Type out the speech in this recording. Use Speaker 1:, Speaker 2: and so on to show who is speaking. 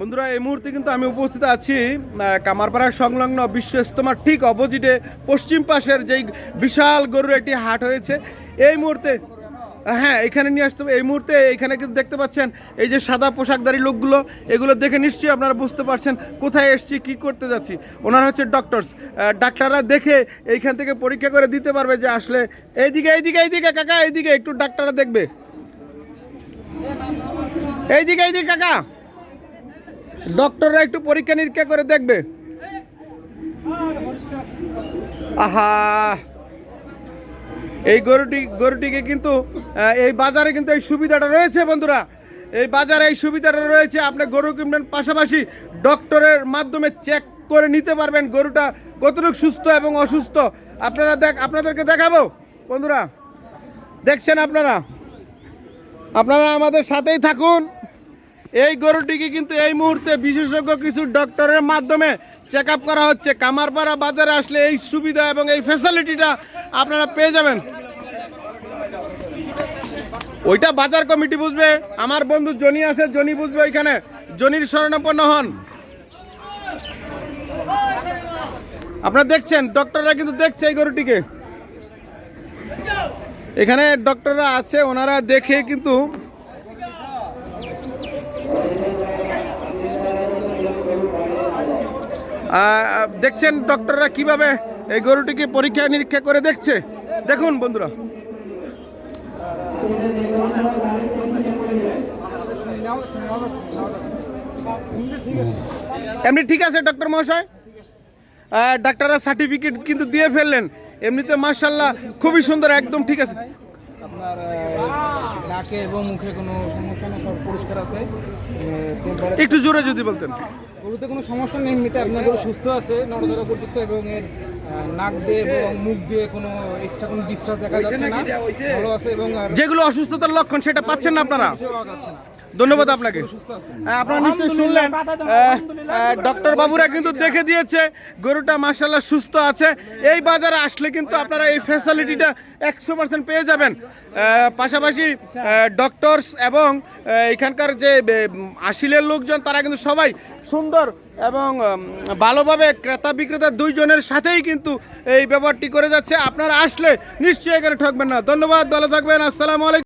Speaker 1: বন্ধুরা, এই মুহূর্তে কিন্তু আমি উপস্থিত আছি কামারপাড়া সংলগ্ন বিশ্ব ইস্তমার ঠিক অপোজিটে পশ্চিম পাশের যেই বিশাল গরুর একটি হাট হয়েছে। এই মুহূর্তে হ্যাঁ এখানে নিয়ে আসতে এই মুহূর্তে এখানে কিন্তু দেখতে পাচ্ছেন, এই যে সাদা পোশাকধারী লোকগুলো, এগুলো দেখে নিশ্চয়ই আপনারা বুঝতে পারছেন কোথায় এসছি, কি করতে যাচ্ছি। ওনারা হচ্ছে ডক্টরস ডাক্তাররা দেখে এইখান থেকে পরীক্ষা করে দিতে পারবে যে আসলে এইদিকে এইদিকে এইদিকে, কাকা, এইদিকে একটু ডাক্তাররা দেখবে। এইদিকে এইদিকে, কাকা। ডক্টররা একটু পরীক্ষা নিরীক্ষা করে দেখবে। আহা! এই গরুটি, গরুটিকে কিন্তু এই বাজারে কিন্তু এই সুবিধাটা রয়েছে বন্ধুরা। এই বাজারে এই সুবিধাটা রয়েছে, আপনি গরু কিনবেন পাশাপাশি ডক্টরের মাধ্যমে চেক করে নিতে পারবেন গরুটা কতটুকু সুস্থ এবং অসুস্থ। আপনারা দেখ, আপনাদেরকে দেখাবো, বন্ধুরা। দেখছেন আপনারা? আপনারা আমাদের সাথেই থাকুন। এই গরুটিকে কিন্তু এই মুহূর্তে বিশেষজ্ঞ কিছু ডক্টরের মাধ্যমে চেক করা হচ্ছে। কামারপাড়া বাজারে আসলে এই সুবিধা এবং এই ফ্যাসিলিটিটা আপনারা পেয়ে যাবেন। ওইটা বাজার কমিটি বুঝবে। আমার বন্ধু জনি আছে, জনি বুঝবে ওইখানে। জনির শরণাপন্ন হন। আপনারা দেখছেন, ডক্টররা কিন্তু দেখছে এই গরুটিকে। এখানে ডক্টররা আছে, ওনারা দেখে কিন্তু দেখছেন ডক্টররা কীভাবে এই গরুটিকে পরীক্ষা নিরীক্ষা করে দেখছে? দেখুন বন্ধুরা। এমনি ঠিক আছে ডক্টর মহাশয়? ডাক্তাররা সার্টিফিকেট কিন্তু দিয়ে ফেললেন। এমনিতে মার্শাল্লাহ খুবই সুন্দর একদম ঠিক আছে।
Speaker 2: আপনার নাকে এবং মুখে কোনো সমস্যা নেই সব পরিষ্কার আছে।
Speaker 1: একটু জোরে যদি বলতেন।
Speaker 2: গরুতে কোনো সমস্যা নেই এমনিতে আপনার গরু সুস্থ আছে নড়াচড়া করতেছে এবং এর নাক দিয়ে এবং মুখ দিয়ে কোনো এক্সট্রা কোনো ডিস্টার্ব দেখা যাচ্ছে না। ভালো আছে এবং
Speaker 1: যেগুলো অসুস্থতার লক্ষণ সেটা পাচ্ছেন না আপনারা? ধন্যবাদ আপনাকে। আপনারা নিশ্চয়ই শুনলেন ডক্টর বাবুরা কিন্তু দেখে দিয়েছে, গরুটা মার্শাল্লাহ সুস্থ আছে। এই বাজারে আসলে কিন্তু আপনারা এই ফ্যাসিলিটিটা একশো পার্সেন্ট পেয়ে যাবেন। পাশাপাশি ডক্টরস এবং এখানকার যে আশিলের লোকজন, তারা কিন্তু সবাই সুন্দর এবং ভালোভাবে ক্রেতা বিক্রেতা দুইজনের সাথেই কিন্তু এই ব্যাপারটি করে যাচ্ছে। আপনারা আসলে নিশ্চয়ই এখানে ঠকবেন না। ধন্যবাদ, ভালো থাকবেন। আসসালামু আলাইকুম।